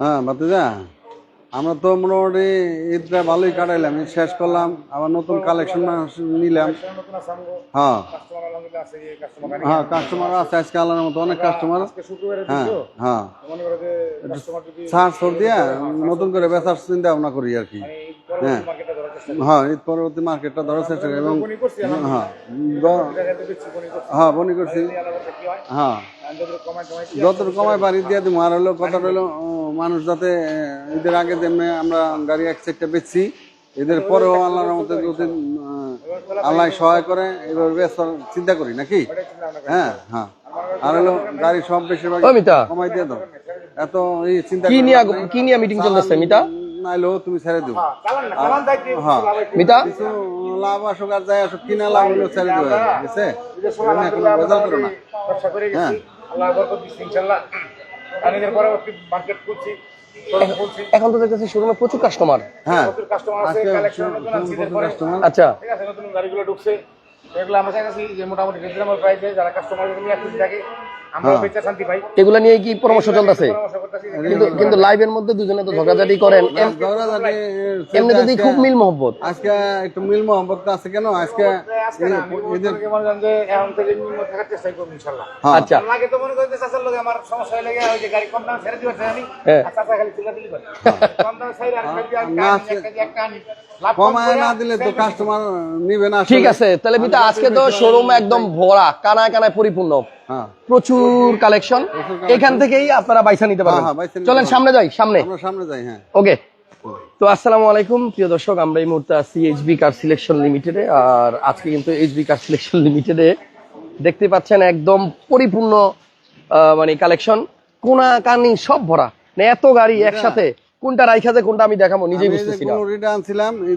হ্যাঁ ভাতিজা আমরা তো মোটামুটি ঈদটা ভালোই কাটাইলাম ঈদ শেষ করলাম আবার নতুন কালেকশন নিলাম। হ্যাঁ। হ্যাঁ কাস্টমার আছে আজকে আল্লাহর মতো অনেক কাস্টমার হ্যাঁ হ্যাঁ। সার ছাড় ছড় দিয়া নতুন করে বেচার চিন্তা ভাবনা করি আর কি। হ্যাঁ। ঈদ পরবর্তী মার্কেটটা ধরার চেষ্টা করি এবং হ্যাঁ করছি। হ্যাঁ বনি করছি। কি হয়? হ্যাঁ। কমাই কমাই যত কমায় বাড়ি দিয়ে দিব আর হলো কথা হলো মানুষ যাতে ঈদের আগে যেমনি আমরা গাড়ি এক সাইডটা বেচছি ঈদের পরেও আল্লাহর মধ্যে দুদিন আল্লাহ সহায় করে এবার বেচার চিন্তা করি নাকি? হ্যাঁ হ্যাঁ। আর হলো গাড়ি সব বেশিরভাগ কমাই দিয়ে দাও। এত এই চিন্তা কি নিয়ে কি নিয়ে মিটিং চলতেছে মিতা নাইলেও তুমি ছেড়ে দিও। যাইতে হ্যাঁ। মিতা? লাভ আসুক আর যাই আসুক কিনা লাভ হলেও ছেড়ে দিও ঠিক আছে করো না। হ্যাঁ। মার্কেট এখন তো দেখতেছি শোরুমে প্রচুর কাস্টমার হ্যাঁ। আজকে কাস্টমার আচ্ছা। ঠিক আছে নতুন গাড়িগুলো ঢুকছে। এগুলো আমরা যে মোটামুটি রিজনেবল প্রাইসে যারা কাস্টমার খুশি থাকে হ্যাঁ। এগুলা নিয়ে কি পরামর্শ চলতেছে কিন্তু লাইভের মধ্যে দুজনে তো ঝগড়াঝাটি করেন। এমনি যদি খুব মিল মহব্বত। আজকে একটু মিল মোহাম্মত আছে কেন? আজকে আজকে না, আমি বলতে মনে করেন যে এখন থেকে নিম্ন থাকার চেষ্টা করব ইনশাল্লাহ হ্যাঁ। আচ্ছা। আগে তো মনে করেন চাচার লোকে আমার সমস্যা হয়ে লেগে ওই যে গাড়ি কম দামে ছেড়ে দিবে আমি হ্যাঁ। চাচা খালি চিল্লা দিলি কম দামে ছেড়ে আর খালি আর না, কাহিনী, একটা আনি। কমায় না দিলে তো কাস্টমার নিবে না ঠিক আছে তাহলে মিতা আজকে তো শোরুম একদম ভরা কানায় কানায় পরিপূর্ণ। হ্যাঁ। প্রচুর কালেকশন এখান থেকেই আপনারা বাইসা নিতে পারবেন। হ্যাঁ, হ্যাঁ, চলেন সামনে যাই সামনে। সামনে যাই হ্যাঁ। ওকে। তো আসসালামু আলাইকুম প্রিয় দর্শক আমরা এই মুহূর্তে আছি এইচবি কার সিলেকশন লিমিটেডে আর আজকে কিন্তু এইচবি কার সিলেকশন লিমিটেডে দেখতে পাচ্ছেন একদম পরিপূর্ণ মানে কালেকশন কোনা কানি সব ভরা। মানে এত গাড়ি একসাথে কোনটা রাইখা যে কোনটা আমি দেখাবো নিজেই বুঝতেছি না। গ্লোরিটা আনছিলাম আহ,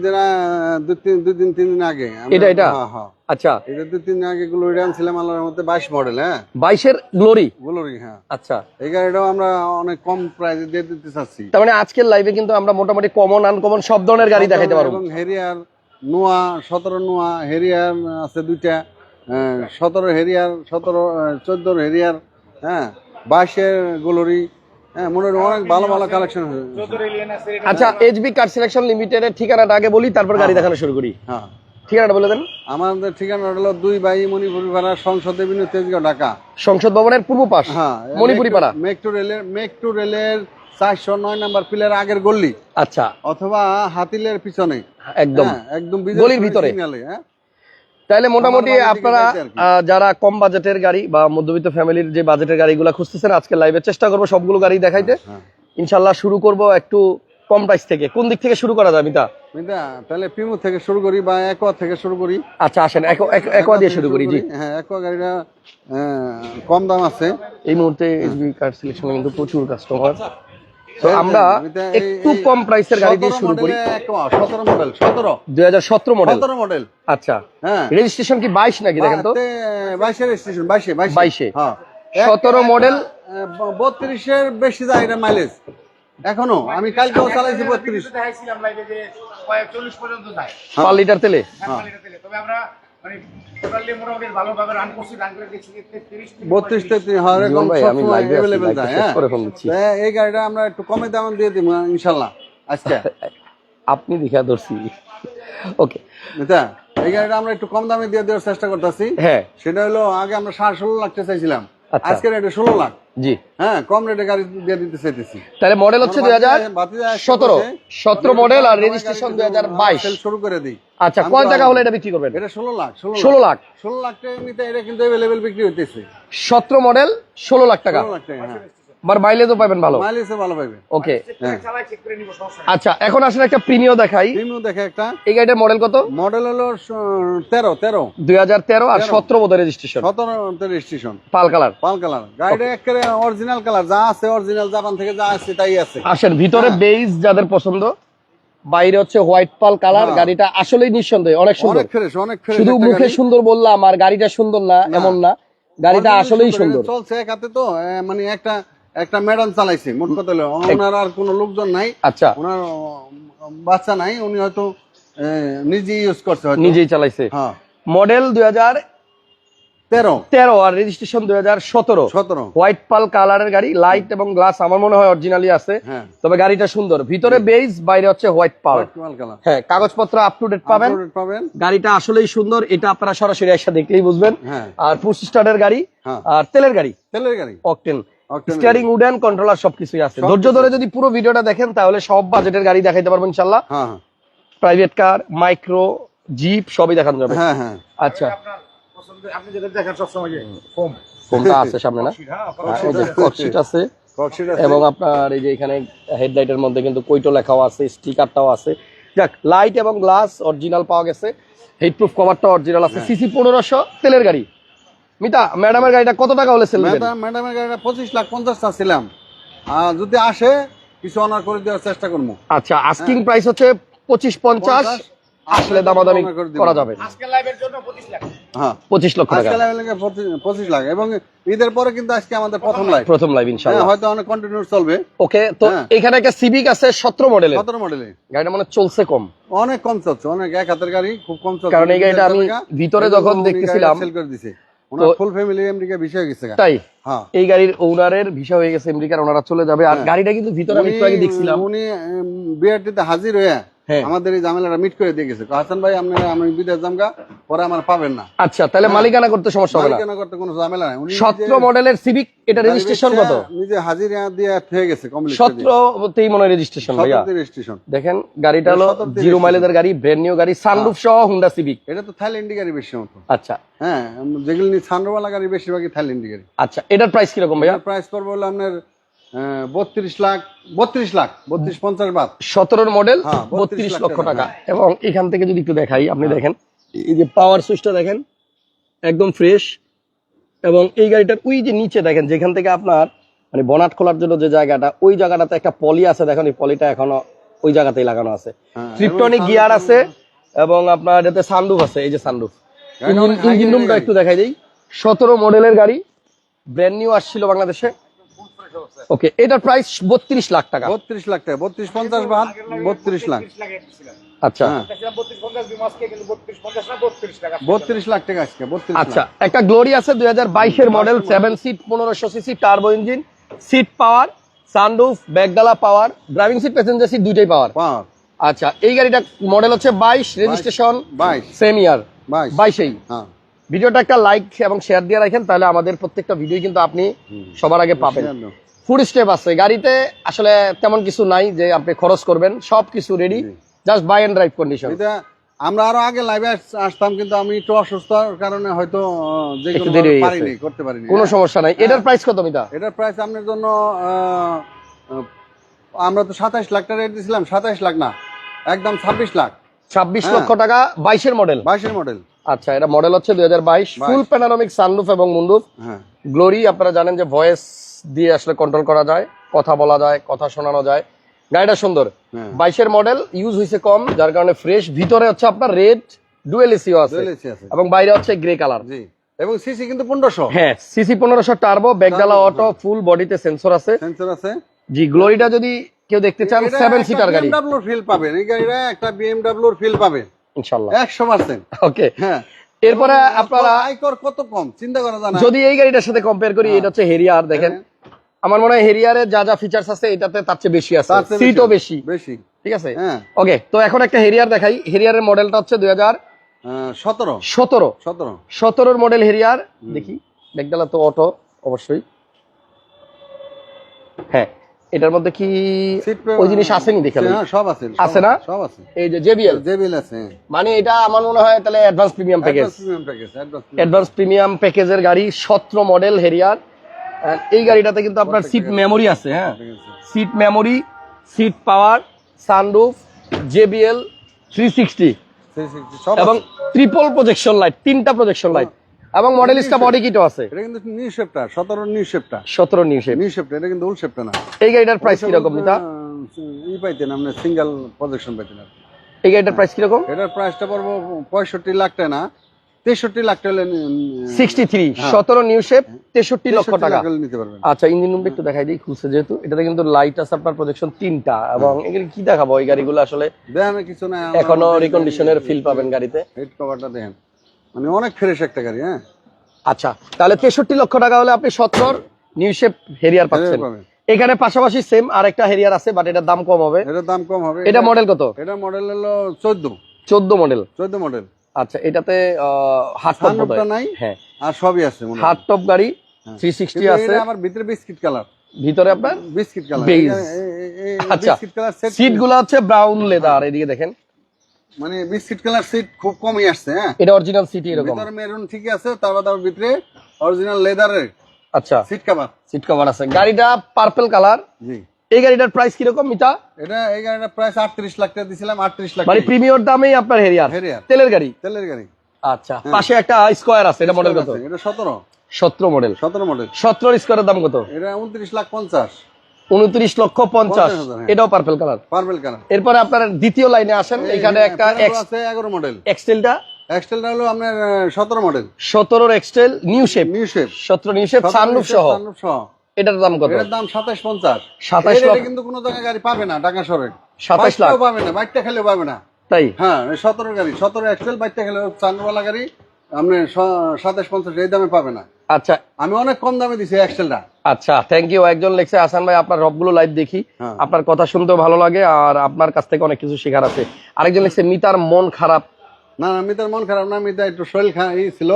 দুই তিন দুই দিন তিন দিন আগে। এটা, এটা? হ্যাঁ হ্যাঁ। আচ্ছা। ঈদের দুই তিন দিন আগে গ্লোরিটা আনছিলাম আল্লাহর মধ্যে বাইশ মডেল হ্যাঁ? বাইশের গ্লোরি গ্লোরি হ্যাঁ। আচ্ছা। এই গাড়িটাও আমরা অনেক কম প্রাইসে দিয়ে দিতে চাচ্ছি। তার মানে আজকের লাইভে কিন্তু আমরা মোটামুটি কমন আনকমন সব ধরনের গাড়ি দেখাইতে পারব। এবং হেরিয়ার নোয়া সতেরো নোয়া হেরিয়ার আছে দুইটা সতেরো হেরিয়ার সতেরো চোদ্দোর হেরিয়ার হ্যাঁ বাইশের গোলরি হ্যাঁ মনে হয় অনেক ভালো ভালো কালেকশন আছে আচ্ছা এইচবি কার সিলেকশন লিমিটেডের ঠিকানাটা আগে বলি তারপর গাড়ি দেখানো শুরু করি। হ্যাঁ। ঠিকানাটা বলে দেন। আমাদের ঠিকানা হলো দুই বাই মণিপুরি পাড়া সংসদ এভিনিউ তেজগাঁও ঢাকা। সংসদ ভবনের পূর্ব পাশ হ্যাঁ মণিপুরি পাড়া। মেট্রো রেলের মেট্রো রেলের চারশো নয় নাম্বার পিলার আগের গল্লি আচ্ছা। অথবা হাতিলের পিছনে। একদম। হ্যাঁ, একদম গলির ভিতরে। হ্যাঁ। তাহলে মোটামুটি আপনারা যারা কম বাজেটের গাড়ি বা মধ্যবিত্ত ফ্যামিলির যে বাজেটের গাড়িগুলো খুঁজতেছেন আজকে লাইভে চেষ্টা করব সবগুলো গাড়ি দেখাইতে। হ্যাঁ ইনশাল্লাহ শুরু করব একটু কম প্রাইস থেকে। কোন দিক থেকে শুরু করা যায় মিতা? মিতা তাহলে পিমু থেকে শুরু করি বা একোয়া থেকে শুরু করি। আচ্ছা আসেন একোয়া দিয়ে শুরু করি জি। হ্যাঁ একোয়া গাড়িটা কম দাম আছে। এই মুহূর্তে সিলেকশনে কিন্তু প্রচুর কাস্টমার তো আমরা একটু কম প্রাইসের গাড়ি দিয়ে শুরু করি। মডেলে একোয়া সতেরো মডেল সতেরো। দুই হাজার সতেরো মডেল সতেরো মডেল আচ্ছা। হ্যাঁ। রেজিস্ট্রেশন কি বাইশ নাকি দেখেন তো? বাইশের স্টেশন বাইশে বাইশে। বাইশে। হ্যাঁ। সতেরো মডেল বত্রিশের বেশি যায় মাইলেজ এখনও আমি কালকেও চালাইছি বত্রিশ। দেখাইছিলাম লাইভে যে কয়েক চল্লিশ পর্যন্ত যায়। পার লিটার তেলে? হ্যাঁ, লিটার তেলে। তবে আমরা মানে টোটালি মোটামুটি ভালোভাবে রান করছি রান করে দেখছি যে 33 থেকে বত্রিশ তেত্রিশ হ্যাঁ? হ্যাঁ এই গাড়িটা আমরা একটু কমে দামে দিয়ে দিব ইনশাল্লাহ আজকে। আপনি দেখা ধরছি। ওকে এই গাড়িটা আমরা একটু কম দামে দিয়ে দেওয়ার চেষ্টা করতেছি। হ্যাঁ। সেটা হলো আগে আমরা সাড়ে ষোলো লাখটা চাইছিলাম। আজকে রেটে ষোলো লাখ। জি। হ্যাঁ কম রেটে গাড়ি দিয়ে দিতে চাইতেছি। তাহলে মডেল হচ্ছে দুই হাজার সতেরো। সতেরো। মডেল আর রেজিস্ট্রেশন দুই হাজার বাইশ। শুরু করে দিই। আচ্ছা কয় টাকা হলে এটা বিক্রি করবেন? এটা ষোলো লাখ ষোলো লাখ। ষোলো লাখ। টাকা এটা কিন্তু অ্যাভেলেবেল বিক্রি হইতেছে। সতেরো মডেল ষোলো লাখ টাকা। ষোলো লাখ টাকা হ্যাঁ। আবার মাইলেজও পাবেন ভালো। মাইলেজে ভালো পাইবে। ওকে চেক করে চালাই চেক করে নিব সমস্যা নেই। আচ্ছা এখন আসলে একটা প্রিমিয় দেখাই। প্রিমিও দেখে একটা। এই গাড়িটার মডেল কত? মডেল হলো স- তেরো তেরো। দুই হাজার তেরো আর সতেরো বোধ registration pearl colour. Pearl colour. গাড়িটা একেবারে অরিজিনাল কালার। যা আছে অরিজিনাল জাপান থেকে যা আছে তাই আছে। আসেন ভিতরে বেইজ যাদের পছন্দ বাইরে হচ্ছে হোয়াইট পাল কালার। হ্যাঁ। গাড়িটা আসলেই নিঃসন্দেহে অনেক সুন্দর। অনেক শুধু মুখে সুন্দর বললাম আর গাড়িটা সুন্দর না এমন না। গাড়িটা আসলেই সুন্দর চলছে এক হাতে তো মানে একটা একটা ম্যাডাম চালাইছে। মোট কথা হলো ওনার আর কোনো লোকজন নাই। আচ্ছা। ওনার বাচ্চা নাই উনি হয়তো নিজে ইউজ করছে হয়তো। নিজেই চালাইছে। হ্যাঁ। মডেল দুই হাজার তেরো। তেরো আর রেজিস্ট্রেশন দুই হাজার সতেরো। সতেরো হোয়াইট পাল কালারের গাড়ি লাইট এবং গ্লাস আমার মনে হয় অরিজিনালি আছে। হ্যাঁ। তবে গাড়িটা সুন্দর। ভিতরে বেজ বাইরে হচ্ছে হোয়াইট পাল হ্যাঁ কাগজপত্র আপ টু ডেট পাবেন। গাড়িটা আসলেই সুন্দর এটা আপনারা সরাসরি এসে দেখলেই বুঝবেন। হ্যাঁ। আর পুশ স্টার্টের গাড়ি হ্যাঁ। আর তেলের গাড়ি। তেলের গাড়ি। অকটেন স্টিয়ারিং উডেন কন্ট্রোলার সবকিছুই আছে। ধৈর্য ধরে যদি পুরো ভিডিওটা দেখেন তাহলে সব বাজেটের গাড়ি দেখাইতে পারবেন ইনশাল্লাহ হ্যাঁ হ্যাঁ। প্রাইভেট কার মাইক্রো জিপ সবই দেখানো যাবে। হ্যাঁ হ্যাঁ। আচ্ছা। আপনি যেটা দেখেন সবসময় ফোম ফোনটা আছে সামনে না? হ্যাঁ ককশিট আছে। ককশিট আছে। এবং আপনার এই যে এখানে হেডলাইটের মধ্যে কিন্তু কৈটো লেখাও আছে স্টিকারটাও আছে। যাক লাইট এবং গ্লাস অরিজিনাল পাওয়া গেছে। হেডপ্রুফ কভারটা অরিজিনাল আছে। সিসি পনেরোশো তেলের গাড়ি। মিতা ম্যাডামের গাড়িটা কত টাকা হলে সেল ম্যাডাম ম্যাডামের গাড়িটা পঁচিশ লাখ পঞ্চাশ ছিলাম। যদি আসে কিছু অনার করে দেওয়ার চেষ্টা করব। আচ্ছা আস্কিং প্রাইস হচ্ছে পঁচিশ পঞ্চাশ আসলে দামাদামি করে যাবে। আজকের লাইভের জন্য পঁচিশ লাখ। হ্যাঁ। লক্ষ টাকা। পঁচিশ লাখ। এবং ঈদের পরে কিন্তু আজকে আমাদের প্রথম লাইভ প্রথম লাইভ ইনশাল্লাহ হয়তো অনেক কন্টিনিউ চলবে। ওকে তো হ্যাঁ। এখানে একটা সিভিক আছে সতেরো মডেলের সতেরো মডেলে গাড়িটা মানে চলছে কম। অনেক কম চলছে অনেক। এক হাতের গাড়ি খুব কম চলছে। কারণ এই গাড়িটা আমি ভিতরে যখন দেখতেছিলাম, সেল করে দিছে। ওনার ফুল ফ্যামিলি আমেরিকা গেছে তাই হ্যাঁ এই গাড়ির ওনারের ভিসা হয়ে গেছে আমেরিকার ওনারা চলে যাবে আর হ্যাঁ। গাড়িটা কিন্তু ভিতরে আমি একটু আগে দেখছিলাম উনি বিআরটিতে হাজির হয়ে হ্যাঁ। আমাদের এই ঝামেলাটা মিট করে দিয়ে গেছে। হাসান ভাই আপনি আমি বিদেশ জামগা পরে আমার পাবেন না। আচ্ছা তাহলে মালিকানা করতে সমস্যা হবে না। মালিকানা করতে কোনো ঝামেলা নাই। উনি সতেরো মডেলের সিভিক এটা রেজিস্ট্রেশন কত? নিজে হাজির দিয়ে হয়ে গেছে কমপ্লিট সতেরোতেই মনে হয় রেজিস্ট্রেশন ভাইয়া। রেজিস্ট্রেশন দেখেন গাড়িটা হলো জিরো। মাইলেজের গাড়ি ব্র্যান্ড নিউ গাড়ি সানরুফ সহ হুন্ডা সিভিক এটা তো থাইল্যান্ডি গাড়ি বেশি মতো। আচ্ছা। হ্যাঁ যেগুলো সানরোবালা গাড়ি বেশিরভাগই থাইল্যান্ডি গাড়ি। আচ্ছা এটার প্রাইস কীরকম ভাইয়া? এটার প্রাইস পড়বে হলো আপনার বত্রিশ লাখ বত্রিশ লাখ বত্রিশ পঞ্চাশ বাদ। সতেরোর মডেল হ্যাঁ, বত্রিশ লক্ষ টাকা। এবং এখান থেকে যদি একটু দেখাই আপনি হ্যাঁ। দেখেন এই যে পাওয়ার সুইচটা দেখেন একদম ফ্রেশ এবং এই গাড়িটার ওই যে নিচে দেখেন যেখান থেকে আপনার মানে বনাট খোলার জন্য যে জায়গাটা ওই জায়গাটাতে একটা পলি আছে। দেখেন এই পলিটা এখনও ওই জায়গাতেই লাগানো আছে। হ্যাঁ, ট্রিপটনিক গিয়ার আছে। এবং আপনার এটাতে সানরুফ আছে এই যে সানরুফ ইঞ্জিন রুমটা একটু দেখাই দিই। সতেরো মডেলের গাড়ি ব্র্যান্ড নিউ আসছিল বাংলাদেশে। ওকে এটার প্রাইস বত্রিশ লাখ টাকা। বত্রিশ লাখ টাকা বত্রিশ পঞ্চাশ বাদ বত্রিশ লাখ। আচ্ছা। হ্যাঁ। বত্রিশ লাখ টাকা আজকে আচ্ছা একটা গ্লোরি আছে দুই হাজার বাইশের মডেল সেভেন সিট পনেরোশো CC turbo engine seat power sunroof ব্যাগডালা power driving seat passenger seat দুইটাই পাওয়ার আচ্ছা এই গাড়িটা মডেল হচ্ছে বাইশ রেজিস্ট্রেশন বাইশ। সেম ইয়ার বাইশ। বাইশেই। হ্যাঁ। ভিডিওটা একটা লাইক এবং শেয়ার দিয়ে রাখেন তাহলে আমাদের প্রত্যেকটা ভিডিও কিন্তু আপনি সবার আগে পাবেন। ফুড স্টেপ আছে। গাড়িতে আসলে তেমন কিছু নাই যে আপনি খরচ করবেন সব কিছু ready just buy and drive condition আমরা আরও আগে লাইভে আসতাম কিন্তু আমি একটু অসুস্থর কারণে হয়তো হয়ে। পারিনি করতে পারিনি। কোনো সমস্যা নাই। এটার প্রাইস কত মিতা? এটার প্রাইস আপনার জন্য আমরা তো সাতাইশ লাখ টাকা রেট দিয়েছিলাম সাতাইশ লাখ না একদম ছাব্বিশ লাখ। ছাব্বিশ হ্যাঁ। লক্ষ টাকা বাইশের মডেল বাইশের মডেল আচ্ছা এটা মডেল হচ্ছে দুই হাজার বাইশ ফুল প্যানারমিক সানরুফ এবং মুন্ডুফ হ্যাঁ। গ্লোরি আপনারা জানেন যে ভয়েস দিয়ে আসলে কন্ট্রোল করা যায় কথা বলা যায় কথা শোনানো যায়। গাড়িটা সুন্দর। হ্যাঁ। বাইশের মডেল ইউজ হয়েছে কম যার কারণে ফ্রেশ ভিতরে হচ্ছে আপনার রেড ডুয়েল এসিও আছে। এবং বাইরে হচ্ছে গ্রে কালার এবং সিসি কিন্তু পনেরোশো। হ্যাঁ সিসি পনেরোশো টার্বো ব্যাগডালা অটো ফুল বডিতে সেন্সর আছে। সেন্সর আছে। জি গ্লোরিটা যদি কেউ দেখতে চান সেভেন সিটার গাড়ি। ফিল পাবেন। এই গাড়িটা একটা বিএমডাব্লিউর ফিল পাবেন। একশো পার্সেন্ট। ওকে। হ্যাঁ। এরপরে আপনারা আয়কর কত কম? চিন্তা করা যায় না। যদি এই গাড়িটার সাথে কম্পেয়ার করি এটা হচ্ছে হেরিয়ার দেখেন। আমার মনে হয় হেরিয়ারের যা যা ফিচার্স আছে এটাতে তার চেয়ে বেশি আছে। সিটও বেশি বেশি। ঠিক আছে? হ্যাঁ। ওকে তো এখন একটা হেরিয়ার দেখাই। হেরিয়ারের মডেলটা হচ্ছে দুই হাজার সতেরো। সতেরো। সতেরো। সতেরোর মডেল হেরিয়ার দেখি। দেখডালা তো অটো অবশ্যই। হ্যাঁ। এটার মধ্যে কি ওই জিনিস আসেনি দেখে হ্যাঁ সব আছে আছে না? সব আছে। এই যে জেবিএল জেবিএল আছে মানে এটা আমার মনে হয় তাহলে advance premium package. Advance premium প্যাকেজের গাড়ি সতেরো মডেল হেরিয়ার এই গাড়িটাতে কিন্তু আপনার সিট মেমোরি আছে হ্যাঁ। Seat memory seat power sunroof JBL three sixty 360 সব এবং। ট্রিপল প্রজেকশন লাইট তিনটা প্রজেকশন লাইট এবং মডেলিস্টা বডি কিটও আছে। এটা কিন্তু নিউ শেপটা সতেরো নিউ শেপটা সতেরো নিউ শেপ নিউ শেপটা এটা কিন্তু উল শেপটা না। এই গাড়িটার প্রাইস কীরকম নিতা ই পাইতেন আপনি সিঙ্গেল প্রজেকশন পাইতেন এই গাড়িটার প্রাইস কীরকম? এটার প্রাইসটা পড়ব পঁয়ষট্টি লাখ টাকা না তেষট্টি লাখ টাকা সিক্সটি থ্রি সতেরো নিউ শেপ তেষট্টি লক্ষ টাকা। নিতে পারবেন। আচ্ছা ইঞ্জিন রুমটা একটু দেখাই দিই খুলছে যেহেতু। এটাতে কিন্তু লাইট আছে আপনার প্রজেকশন তিনটা এবং এগুলি কি দেখাবো? এই গাড়িগুলো আসলে দেখেন কিছু না এখনও রিকন্ডিশনের ফিল পাবেন গাড়িতে। হেড কভারটা দেখেন মানে অনেক ফ্রেশ একটা গাড়ি হ্যাঁ। আচ্ছা তাহলে তেষট্টি লক্ষ টাকা হলে আপনি সত্তর নিউ শেপ হেরিয়ার পাচ্ছেন। এখানে পাশাপাশি সেম আর একটা হেরিয়ার আছে বাট এটার দাম কম হবে। এটার দাম কম হবে। এটা মডেল কত? এটা মডেল হলো চোদ্দ। চোদ্দ মডেল চোদ্দ মডেল আচ্ছা এটাতে টপ নাই হ্যাঁ। আর সবই আছে হার্ড টপ গাড়ি থ্রি সিক্সটি আছে। আমার ভিতরে বিস্কিট কালার ভিতরে আপনার বিস্কিট কালার আচ্ছা সিটগুলো হচ্ছে ব্রাউন লেদার এদিকে দেখেন। মানে বিস্কিট কালার সিট খুব কমই আসছে হ্যাঁ? এটা অরিজিনাল সিটি এরকম। ভিতরে মেরুন ঠিক আছে তারপর তার ভিতরে অরিজিনাল লেদারের আচ্ছা। সিট কভার সিট কভার আছে। গাড়িটা পার্পল কালার জি। এই গাড়িটার প্রাইস কীরকম মিটা এটা এই গাড়িটা প্রাইস আটত্রিশ লাখ টাকা দিছিলাম আটত্রিশ লাখ মানে। প্রিমিয়র দামেই আপনার হেরিয়ার Harrier। তেলের গাড়ি? তেলের গাড়ি। আচ্ছা পাশে একটা স্কোয়ার আছে এটা মডেল কত? এটা সতেরো। সতেরো মডেল সতেরো মডেল সতেরো স্কোয়ারের দাম কত? এটা উনত্রিশ লাখ পঞ্চাশ। উনত্রিশ লক্ষ পঞ্চাশ। 50,000, হ্যাঁ। এটাও পার্পল কালার পার্পেল কালার এরপরে আপনার দ্বিতীয় লাইনে আসেন এখানে একটা এগারো মডেল এক্সটেলটা এক্সটেলটা হলো আপনার সতেরো মডেল সতেরোর এক্সটেল নিউ শেপ নিউ শেপ সতেরো নিউ শেপ সানরুফ সহ। সহ। এটার দাম কত? এটার দাম সাতাশ পঞ্চাশ। 27 লাখ। কিন্তু কোনো জায়গায় গাড়ি পাবে না ঢাকা শহরে। 27 লাখ। পাবে না বাইকটা খেলেও পাবে না। তাই? হ্যাঁ সতেরো গাড়ি সতেরো এক্সেল বাইকটা খেলে চান্দ্রওয়ালা গাড়ি। আপনি সাতাশ পঞ্চাশ এই দামে পাবে না। আচ্ছা। আমি অনেক কম দামে দিছি এক্সেলটা আচ্ছা থ্যাংক ইউ একজন লেখছে আসান ভাই আপনার রবগুলো লাইভ দেখি। হ্যাঁ। আপনার কথা শুনতেও ভালো লাগে আর আপনার কাছ থেকে অনেক কিছু শেখার আছে। আরেকজন লিখছে মিতার মন খারাপ। না না মিতার মন খারাপ না মিতা একটু শরীর ই ছিল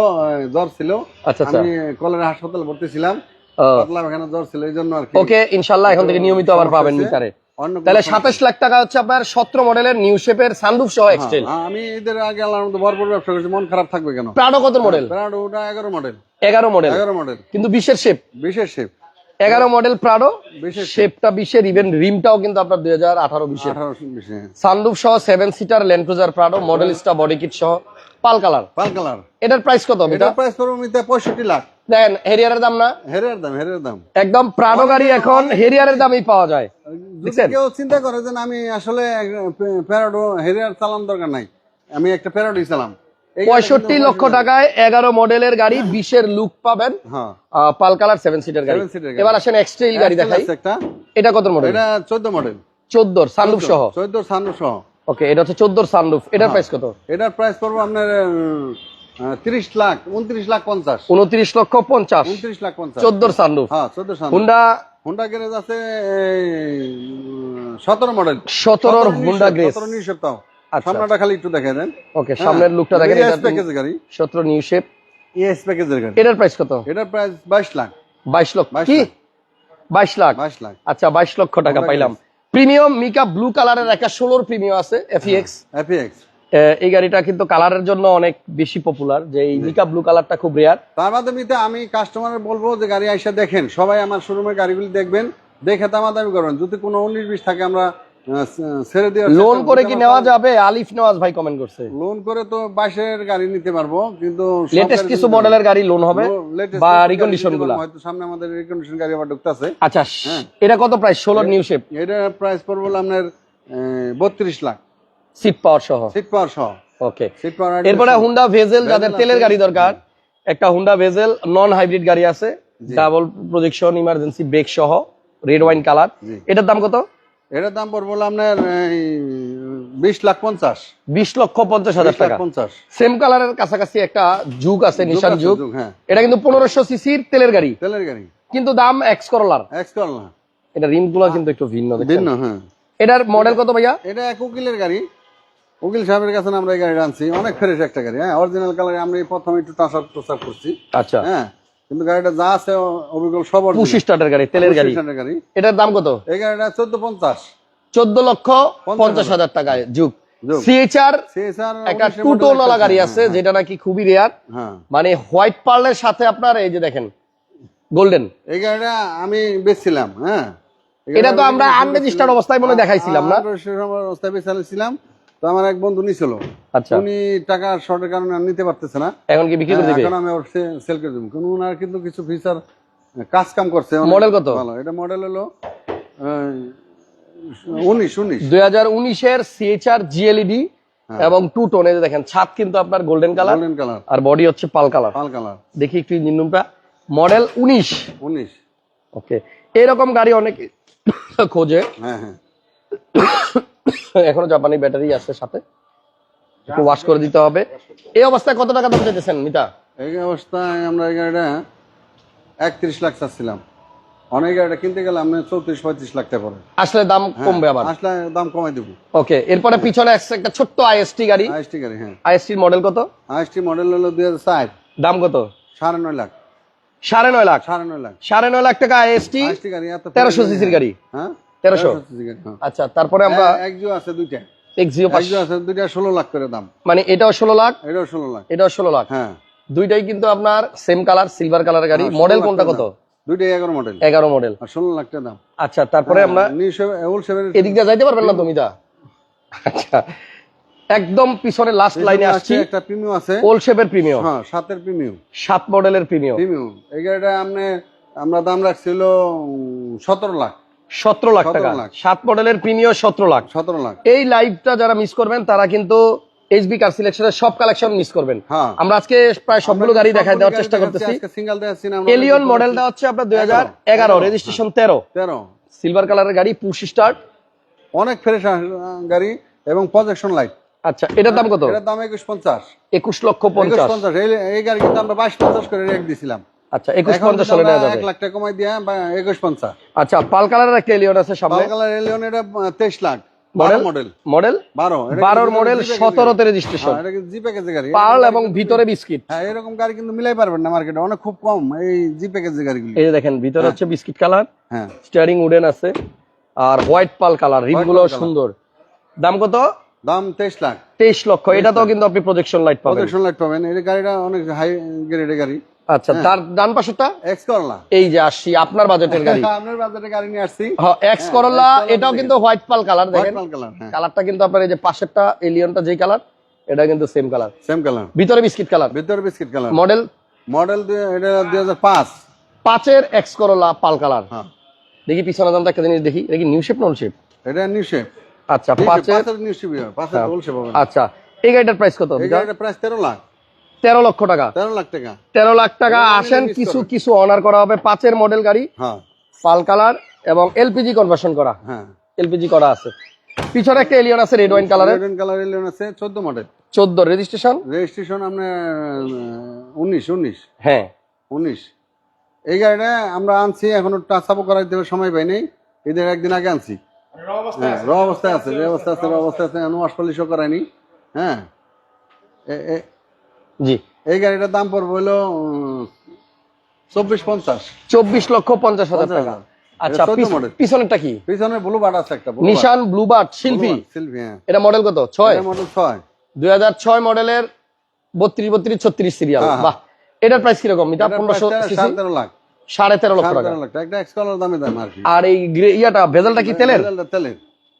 জ্বর ছিল। আচ্ছা, আচ্ছা। আমি কলেরা হাসপাতালে ভর্তি ছিলাম। পাতলা জ্বর ছিল এই জন্য আর ওকে ইনশাল্লাহ এখন থেকে নিয়মিত আবার পাবেন হচ্ছে। তাহলে সাতাশ লাখ টাকা হচ্ছে আপনার সতেরো মডেলের নিউ শেপের সানরুফ সহ এক্সটেল হ্যাঁ, আমি এদের আগে আল্লাহর মতো ভরপুর ব্যবসা করছি মন খারাপ থাকবে কেন? প্রাডো কত মডেল প্রাডো ওটা এগারো মডেল এগারো মডেল এগারো মডেল কিন্তু বিশের শেপ বিশেষ শেপ এগারো মডেল প্রাডো শেপটা বিশের ইভেন রিমটাও কিন্তু আপনার দুই হাজার আঠারো বিশের। বিশে সানরুফ সহ seven seater Land Cruiser Prado model star body kit সহ পাল কালার পাল কালার এটার প্রাইস কত এটা এটা প্রাইস করব পঁয়ষট্টি লাখ। দেখেন হেরিয়ারের দাম না? হেরের দাম হেরের দাম। একদম প্রাডো গাড়ি এখন হেরিয়ারের দামই পাওয়া যায়। দেখছেন? কেউ চিন্তা করে যে আমি আসলে প্যারাডো হেরিয়ার চালান দরকার নাই আমি একটা প্যারাডি চালাম। পঁয়ষট্টি লক্ষ টাকায় এগারো মডেলের গাড়ি বিশের লুক পাবেন। হ্যাঁ। পাল কালার সেভেন সিটার গাড়ি। এবার আসেন এক্সট্রেল গাড়ি দেখাই। এটা কত মডেল এটা চোদ্দ মডেল চোদ্দোর সানরুফ সহ? চোদ্দ সানরু সহ। ওকে এটা হচ্ছে চোদ্দোর সানরুফ এটার প্রাইস কত? এটার প্রাইস পড়ব আপনার তিরিশ লাখ উনত্রিশ লাখ পঞ্চাশ। উনত্রিশ লক্ষ পঞ্চাশ। উনত্রিশ লাখ সানরুফ হ্যাঁ চোদ্দ সানরু হুন্ডা হুন্ডা গ্যারেজ আছে সতেরো মডেল সতেরোর হুন্ডা গ্রেস সতেরো নিউ সপ্তাহ আচ্ছা। সামনাটা খালি একটু দেখে ওকে সামনের লুকটা দেখেন এটা প্যাকেজ গাড়ি। সতেরো নিউ শেপ প্যাকেজের গাড়ি। এটার প্রাইস কত? এটার প্রাইস বাইশ লাখ। বাইশ লক্ষ। কি? লাখ। বাইশ লাখ। বাইশ লাখ। আচ্ছা বাইশ লক্ষ টাকা পাইলাম। প্রিমিয়াম মিকা ব্লু কালারের একটা ষোলোর প্রিমিয়াম আছে এফিএক্স এফএক্স এই গাড়িটা কিন্তু কালারের জন্য অনেক বেশি পপুলার যে এই মিকা ব্লু কালারটা খুব রেয়ার তার মাধ্যমে আমি কাস্টমার বলব যে গাড়ি আইসা দেখেন সবাই আমার শোরুমের গাড়িগুলি দেখবেন দেখে দামাদামি করবেন। যদি কোনো উনিশ বিশ থাকে আমরা ছেড়ে দিয়ে লোন করে কি নেওয়া যাবে? আলিফ নেওয়াজ ভাই কমেন্ট করছে। লোন করে তো বাইশের গাড়ি নিতে পারব কিন্তু লেটেস্ট কিছু মডেলের গাড়ি লোন হবে বা রিকন্ডিশনগুলা। হয়তো সামনে আমাদের রিকন্ডিশন গাড়ি আবার ঢুকতেছে। আচ্ছা হ্যাঁ। এটা কত প্রাইস ষোলো নিউ শেপ এটার প্রাইস পড়ব আপনার বত্রিশ লাখ। সিট পাওয়ার সহ। সিট পাওয়ার সহ। ওকে সিট পাওয়ার এরপরে হুন্ডা ভেজেল যাদের তেলের গাড়ি দরকার একটা হুন্ডা ভেজেল নন হাইব্রিড গাড়ি আছে ডাবল প্রজেকশন ইমার্জেন্সি ব্রেক সহ রেড ওয়াইন কালার এটার দাম কত? এটার দাম পড়ব আপনার বিশ লাখ পঞ্চাশ। বিশ লক্ষ পঞ্চাশ হাজার টাকা। পঞ্চাশ। সেম কালারের কাছাকাছি একটা যুগ আছে নিশান যুগ। হ্যাঁ। এটা কিন্তু পনেরোশো সিসির তেলের গাড়ি। তেলের গাড়ি। কিন্তু দাম এক্স করলার এক্স কল না এটা রিমগুলো কিন্তু একটু ভিন্ন ভিন্ন হ্যাঁ। এটার মডেল কত ভাইয়া? এটা এক উকিলের গাড়ি। উকিল সাহেবের কাছে আমরা এই গাড়ি আনছি। অনেক ফ্রেশ একটা গাড়ি হ্যাঁ? অরিজিনাল কালার আমরা প্রথমে একটু করছি। আচ্ছা। হ্যাঁ? কিন্তু গাড়িটা যা আছে অভিজ্ঞ সব পঁচিশ গাড়ি তেলের গাড়ি। গাড়ি। এটার দাম কত? এই গাড়িটা চোদ্দ পঞ্চাশ। চোদ্দ লক্ষ পঞ্চাশ হাজার। টাকায় যুগ। যুগ। সিএচআর একটা টু গাড়ি আছে যেটা নাকি খুবই রেয়ার হ্যাঁ। মানে হোয়াইট পার্লের সাথে আপনার এই যে দেখেন গোল্ডেন। এই গাড়িটা আমি বেচছিলাম হ্যাঁ? এটা তো আমরা আমি আনরেজিস্টার্ড অবস্থায় মনে হয় দেখাইছিলাম না। অবস্থায় বেচাইছিলাম তো আমার এক বন্ধু নিছিল। আচ্ছা। উনি টাকা শর্টের কারণে আর নিতে পারতেছে না। এখন কি বিক্রি করে দিবে? এখন আমি ওর সেল করে দেবো। কিন্তু ওনার কিন্তু কিছু ফিচার কাজ কাম করছে। মডেল কত? ভালো। এটা মডেল হলো উনিশ উনিশ। দুই হাজার উনিশের সিএচআর জিএলইডি এবং টু টোন এই দেখেন ছাদ কিন্তু আপনার গোল্ডেন কালার গোল্ডেন কালার আর বডি হচ্ছে পাল কালার পাল কালার দেখি একটু ইঞ্জিন রুমটা মডেল উনিশ। উনিশ। ওকে এরকম গাড়ি অনেক খোঁজে। হ্যাঁ হ্যাঁ। এখনও জাপানি ব্যাটারি আছে সাথে। একটু ওয়াশ করে দিতে হবে। এই অবস্থায় কত টাকা দাম চাইতেছেন মিতা? এই অবস্থায় আমরা এই গাড়িটা একত্রিশ লাখ চাচ্ছিলাম। অনেক গাড়িটা কিনতে গেলে আপনি চৌত্রিশ পঁয়ত্রিশ লাখ টাকা পড়ে। আসলে দাম কমবে আবার। আসলে দাম কমাই দেবো। ওকে এরপরে পিছনে একটা ছোট্ট আইএসটি গাড়ি। আইএসটি গাড়ি হ্যাঁ। আইএসটির মডেল কত? আইএসটি মডেল হলো দুই হাজার চার দাম কত? সাড়ে নয় লাখ। সাড়ে নয় লাখ। সাড়ে নয় লাখ। সাড়ে নয় লাখ টাকা আইএসটি। তেরোশো সিসির গাড়ি। হ্যাঁ। 1300 সিসি গাড়ি হ্যাঁ। আচ্ছা তারপরে আমরা একজু আছে দুইটা। এক্সিও আছে দুইটা ষোলো লাখ করে দাম। মানে এটাও ষোলো লাখ? এটাও ষোলো লাখ। এটাও ষোলো লাখ। হ্যাঁ। দুইটাই কিন্তু আপনার সেম কালার সিলভার কালারের গাড়ি। হ্যাঁ, মডেল কোনটা কত। দুইটাই এগারো মডেল এগারো মডেল ষোলো লাখ টাকা দাম। আচ্ছা তারপরে আমরা সেভেন ওল্ড সেভেন যাইতে পারবেন না তুমি আচ্ছা একদম পিছনে লাস্ট লাইনে আসছি। একটা প্রিমিয়াম আছে। ওল শেপের প্রিমিয়াম হ্যাঁ সাতের প্রিমিয়াম সাত মডেলের প্রিমিয়াম প্রিমিয়াম এই গাড়িটা আপনি আমরা দাম রাখছিল সতেরো লাখ। সতেরো লাখ টাকা। সাত মডেলের প্রিমিয়াম সতেরো লাখ। সতেরো লাখ। এই লাইভটা যারা মিস করবেন তারা কিন্তু এইচবি কার সিলেকশনের সব কালেকশন মিস করবেন। হ্যাঁ। আমরা আজকে প্রায় সবগুলো গাড়ি দেখাই দেওয়ার চেষ্টা করতেছি। এলিয়ন মডেলটা হচ্ছে আপনার দুই হাজার এগারো। রেজিস্ট্রেশন তেরো। তেরো। সিলভার কালারের গাড়ি পুশ স্টার্ট অনেক ফ্রেশ গাড়ি এবং প্রজেকশন লাইট আচ্ছা এটার দাম কত? এটার দাম একুশ পঞ্চাশ। একুশ লক্ষ পঞ্চাশ। পঞ্চাশ। এই- এই গাড়ি কিন্তু আমরা বাইশ পঞ্চাশ করে রেট দিছিলাম। আচ্ছা একুশ এখন পঞ্চাশ কিন্তু হলে নেওয়া যাবে। এক লাখ টাকা কমাই দিয়ে একুশ পঞ্চাশ। আচ্ছা পাল কালারের একটা এলিয়ন আছে সামনে। পাল কালার এলিয়ন এটা তেইশ লাখ। মডেল? Model model? বারো। এটা বারোর কিন্তু মডেল G package সতেরোতে গাড়ি। রেজিস্ট্রেশন হ্যাঁ, এটা জি প্যাকেজের গাড়ি। পার্ল এবং ভিতরে বিস্কিট। হ্যাঁ এরকম গাড়ি কিন্তু মিলাই পারবেন না মার্কেটে অনেক খুব কম এই জি প্যাকেজের গাড়িগুলি। এই দেখেন ভিতরে হচ্ছে বিস্কিট কালার হ্যাঁ। স্টিয়ারিং উডেন আছে আর হোয়াইট পাল কালার রিমগুলো সুন্দর। দাম কত? দাম তেইশ লাখ। তেইশ লক্ষ। এটাতেও কিন্তু আপনি প্রজেকশন লাইট পাবেন। প্রজেকশন লাইট পাবেন। এই গাড়িটা অনেক হাই গ্রেডের গাড়ি। আচ্ছা তার ডান পাশেরটা? এক্স করলা এই যে আসছি আপনার বাজেটের গাড়ি। আপনার বাজারে গাড়ি নিয়ে আসছি। এক্স করলা এটাও কিন্তু হোয়াইট পাল কালার দেখেন। হোয়াইট কালার হ্যাঁ। কালারটা কিন্তু আপনার এই যে পাশেরটা এলিয়নটা যেই কালার এটা কিন্তু সেম কালার সেম কালার ভিতরে বিস্কিট কালার ভিতরে বিস্কিট কালার মডেল মডেল এটা দুই হাজার পাঁচ। পাঁচের এক্স করলা পাল কালার হ্যাঁ। দেখি পিছনে দামটা একটা জিনিস দেখি। দেখি নিউ শেপ নন শেপ এটা নিউ শেপ আচ্ছা পাঁচের নিউ শেপ পাঁচের ওল্ড শেপ আচ্ছা এই গাড়িটার প্রাইস কত এই গাড়িটা প্রাইস তেরো লাখ। তেরো লক্ষ টাকা। তেরো লাখ টাকা। তেরো লাখ টাকা আসেন কিছু কিছু অনার করা হবে পাঁচের মডেল গাড়ি হ্যাঁ। পাল কালার এবং এলপিজি কনভার্সন করা। হ্যাঁ। এলপিজি করা আছে। পিছনে একটা এলিয়ন আছে রেড ওয়াইন কালারের রেড কালার এলিয়ন আছে চোদ্দ মডেল চোদ্দ রেজিস্ট্রেশন রেজিস্ট্রেশন আপনার উনিশ উনিশ। হ্যাঁ। উনিশ। এই গাড়িটা আমরা আনছি এখনও টাচ আপ করার দেওয়ার সময় পাই নাই। ঈদের একদিন আগে আনছি। র হ্যাঁ র অবস্থায় আছে র অবস্থায় আছে র অবস্থায় আছে এখনও ওয়াশ পলিশও করায়নি হ্যাঁ। জি। এই গাড়িটার দাম পড়বে হলো চব্বিশ পঞ্চাশ। চব্বিশ লক্ষ পঞ্চাশ হাজার টাকা। আচ্ছা এটা 14 পিছ- model। পিছনেরটা কি? পিছনে ব্লু বার্ড আছে একটা নিশান ব্লুবার্ড শিল্পী শিল্পী হ্যাঁ। এটা মডেল কত? ছয়? মডেল ছয়। দুই হাজার ছয় মডেলের বত্রিশ বত্রিশ ছত্রিশ সিরিয়াল হ্যাঁ, হ্যাঁ। বাহ। এটার প্রাইস কীরকম? এটা পনেরোশো তেরো লাখ। সাড়ে তেরো লক্ষ টাকা। আর এই ইয়াটা ভেজালটা কি তেলের? তেলের- তেলের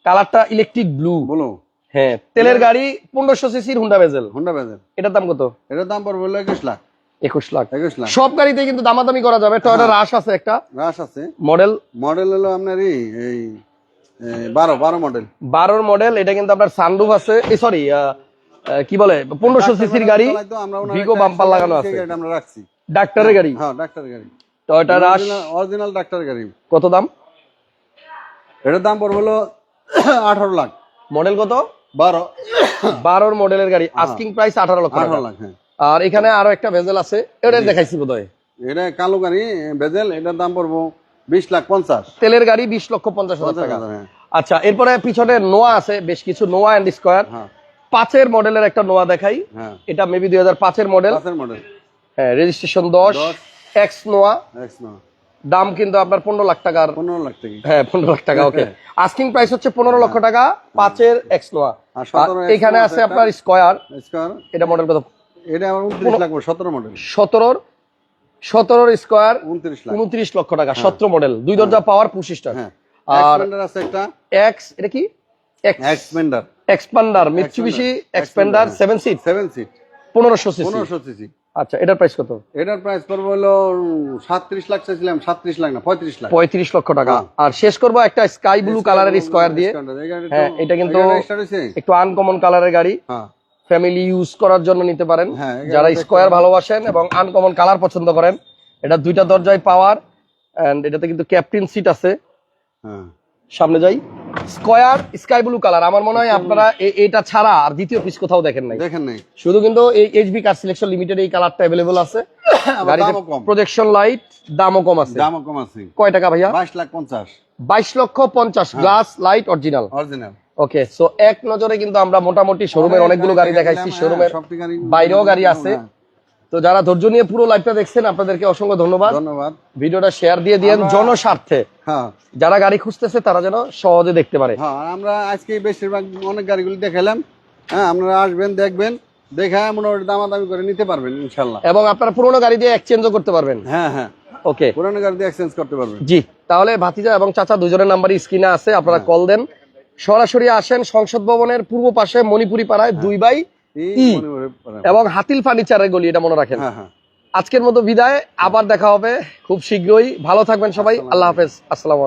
কালারটা ইলেকট্রিক ব্লু বলো। হ্যাঁ তেলের গাড়ি পনেরোশো সিসির হুন্ডা ভেজেল হোন্ডা বেজের এটার দাম কত? এটার দাম পড়বে হলো একুশ লাখ। একুশ লাখ। একুশ লাখ। সব গাড়িতে কিন্তু দামাদামি করা যাবে। টয়টা রাশ আছে একটা। রাস আছে। মডেল? মডেল হলো আপনার এই বারো বারো মডেল। বারোর মডেল এটা কিন্তু আপনার সানরুফ আছে। এই সরি কি বলে? পনেরোশো সিসির গাড়ি। ভিগো বাম্পার লাগানো আছে। আমরা রাখছি। ডাক্তারের গাড়ি? হ্যাঁ ডাক্তার গাড়ি। টয়টা রাশ অরিজিনাল ডাক্তার গাড়ি। কত দাম? এটার দাম পড়বে হলো আঠারো লাখ। মডেল কত? বারো। বারোর মডেলের গাড়ি আস্কিং প্রাইস আঠারো লক্ষ আঠারো লাখ হ্যাঁ। আর এখানে আরও একটা ভেজেল আছে এটা দেখাইছি বোধ এটা কালো গাড়ি বেজেল এটার দাম পড়ব বিশ লাখ পঞ্চাশ। তেলের গাড়ি বিশ লক্ষ পঞ্চাশ হাজার টাকা। হ্যাঁ। আচ্ছা এরপরে পিছনে নোয়া আছে বেশ কিছু নোয়া অ্যান্ড স্কোয়ার হ্যাঁ। পাঁচের মডেলের একটা নোয়া দেখাই। হ্যাঁ। এটা মেবি দুই হাজার পাঁচের মডেল হ্যাঁ রেজিস্ট্রেশন দশ। এক্স নোয়া। এক্স না দাম কিন্তু আপনার পনেরো লাখ টাকার পনেরো লাখ টাকা। হ্যাঁ পনেরো লাখ টাকা ওকে আস্কিং প্রাইস হচ্ছে পনেরো লক্ষ টাকা পাঁচের এক্স নোয়া আর আর 17 X এখানে আছে আপনার স্কোয়ার স্কোয়ার এটা মডেল কত? এটা আমার উনত্রিশ লাখ সতেরো মডেল সতেরোর সতেরোর স্কোয়ার উনত্রিশ লক্ষ টাকা সতেরো মডেল দুই দরজা পাওয়ার পঁচিশটা হ্যাঁ। আর আছে একটা। এক্স এটা কি? Xpander Xpander seven seat seven seat পনেরোশো সিসি পনেরোশো সিসি আচ্ছা এটার প্রাইস কত? এটার প্রাইস পড়বে হলো সাতত্রিশ লাখ চাইছিলাম সাতত্রিশ লাখ না পঁয়ত্রিশ লাখ। পঁয়ত্রিশ লক্ষ টাকা। হ্যাঁ। আর শেষ করব একটা স্কাই ব্লু কালারের স্কোয়ার দিয়ে। হ্যাঁ, এটা কিন্তু- একটু আনকমন কালারের গাড়ি। ফ্যামিলি ইউজ করার জন্য নিতে পারেন। হ্যাঁ, যারা স্কোয়ার ভালোবাসেন এবং আনকমন কালার পছন্দ করেন এটা দুইটা দরজায় পাওয়ার এন্ড এটাতে কিন্তু ক্যাপ্টেন সিট আছে। হ্যাঁ। সামনে যাই। Square sky blue colour. আমার মনে হয় আপনারা এটা ছাড়া আর দ্বিতীয় পিস কোথাও দেখেন নাই। দেখেন নাই। শুধু কিন্তু এই এইচবি কার সিলেকশন লিমিটেড এই কালারটা অ্যাভেলেবল আছে। গাড়িতে দামও কম। প্রজেকশন লাইট দামও কম আছে। দামও কম আছে। কয় টাকা ভাইয়া? বাইশ লাখ পঞ্চাশ। বাইশ লক্ষ পঞ্চাশ। Glass light original original okay so এক নজরে কিন্তু আমরা মোটামুটি শোরুমের অনেকগুলো গাড়ি দেখাইছি হ্যাঁ, শোরুমের বাইরেও গাড়ি আছে। তো যারা ধৈর্য নিয়ে পুরো লাইভটা দেখছেন আপনাদেরকে অসংখ্য ধন্যবাদ। ধন্যবাদ। ভিডিওটা শেয়ার দিয়ে দিয়েন জনস্বার্থে। হ্যাঁ যারা গাড়ি খুঁজতেছে তারা যেন সহজে দেখতে পারে। হ্যাঁ আমরা আজকে বেশিরভাগ অনেক গাড়িগুলি দেখালাম। হ্যাঁ আপনারা আসবেন দেখবেন দেখা মোটামুটি দামাদামি করে নিতে পারবেন ইনশাল্লাহ এবং আপনারা পুরোনো গাড়ি দিয়ে এক্সচেঞ্জও করতে পারবেন। হ্যাঁ হ্যাঁ। ওকে পুরানো গাড়ি দিয়ে এক্সচেঞ্জ করতে পারবেন। জি তাহলে ভাতিজা এবং চাচা দুজনের নাম্বার স্ক্রিনে আছে আপনারা কল দেন। সরাসরি আসেন সংসদ ভবনের পূর্ব পাশে মণিপুরি পাড়ায় দুই বাই। এবং হাতিল ফার্নিচারের গলি এটা মনে রাখেন। হ্যাঁ হ্যাঁ। আজকের মতো বিদায়। আবার দেখা হবে খুব শীঘ্রই। ভালো থাকবেন সবাই। আল্লাহ হাফেজ। আসসালাম আলাইকুম।